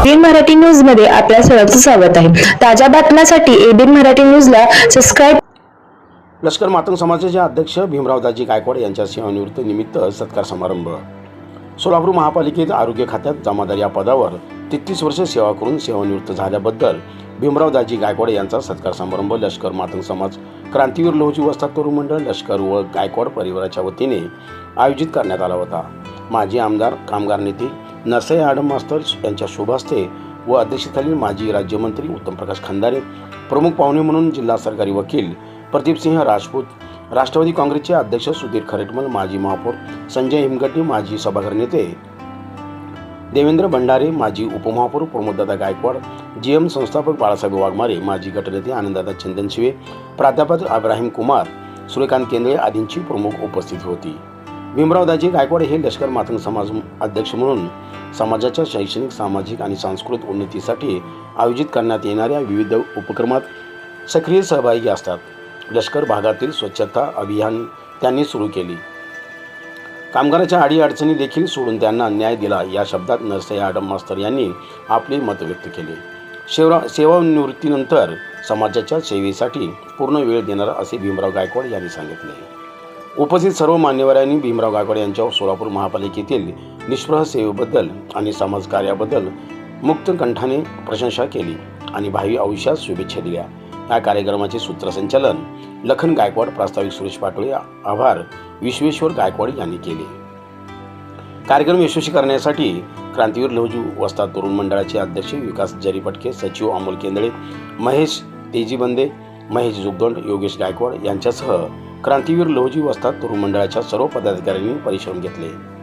ABN Marathi न्यूजमध्ये आपल्या सर्वांचं स्वागत आहे. ताज्या बातम्यांसाठी एबीएन मराठी न्यूजला सबस्क्राईब लष्कर मातंग समाजाचे अध्यक्ष भीमरावदाजी गायकवाड यांच्या सेवानिवृत्तीनिमित्त सत्कार समारंभ. सोलापूर महापालिकेत आरोग्य खात्यात जमादार या पदावर तेहतीस वर्ष सेवा करून सेवानिवृत्त झाल्याबद्दल भीमरावदाजी गायकवाड यांचा सत्कार समारंभ लष्कर मातंग समाज क्रांतीवीर लोहजी वस्ताद तरुण मंडळ लष्कर व गायकवाड परिवाराच्या वतीने आयोजित करण्यात आला होता. माजी आमदार कामगार नेते नरसई आडम मास्तर यांच्या शुभास्ते व अध्यक्षतेखालील माजी राज्यमंत्री उत्तम प्रकाश खंदारे प्रमुख पाहुणे म्हणून जिल्हा सरकारी वकील प्रदीपसिंह राजपूत राष्ट्रवादी काँग्रेसचे अध्यक्ष सुधीर खरेटमल माजी महापौर संजय हिमगड्डी माजी सभागृह नेते देवेंद्र भंडारे माजी उपमहापौर प्रमोददादा गायकवाड जी एम संस्थापक बाळासाहेब वाघमारे माजी गटनेते आनंददादा चंदनशिवे प्राध्यापक अब्राहिम कुमार सूर्यकांत केंद्रे आदींची प्रमुख उपस्थिती होती. भीमरावदाजी गायकवाड हे लष्कर मातंग समाज अध्यक्ष म्हणून समाजाच्या शैक्षणिक सामाजिक आणि सांस्कृतिक उन्नतीसाठी आयोजित करण्यात येणाऱ्या विविध उपक्रमात सक्रिय सहभागी असतात. लष्कर भागातील स्वच्छता अभियान त्यांनी सुरू केली. कामगाराच्या अडीअडचणी देखील सोडून त्यांना न्याय दिला या शब्दात नरसई आडम मास्तर यांनी आपले मत व्यक्त केले. शेवरा सेवानिवृत्तीनंतर समाजाच्या सेवेसाठी पूर्ण वेळ देणार असे भीमराव गायकवाड यांनी सांगितले. उपस्थित सर्व मान्यवरांनी भीमराव गायकवाड यांच्या सोलापूर महापालिकेतील निष्प्रह सेवेबद्दल आणि समाजकार्याबद्दल मुक्त कंठाने प्रशंसा केली आणि भावी आयुष्यात शुभेच्छा दिल्या. या कार्यक्रमाचे सूत्रसंचालन लखन गायकवाड प्रास्ताविक सुरेश पाटोळे आभार विश्वेश्वर गायकवाड यांनी केले. कार्यक्रम यशस्वी करण्यासाठी क्रांतीवीर लहजू वस्ताद तरुण मंडळाचे अध्यक्ष विकास जरीपटके सचिव अमोल केंदळे महेश तेजी बंदे महेश जुगदोंड योगेश गायकवाड यांच्यासह क्रांतीवीर लोहजी वस्ताद तरुण मंडळाच्या सर्व पदाधिकाऱ्यांनी परिश्रम घेतले.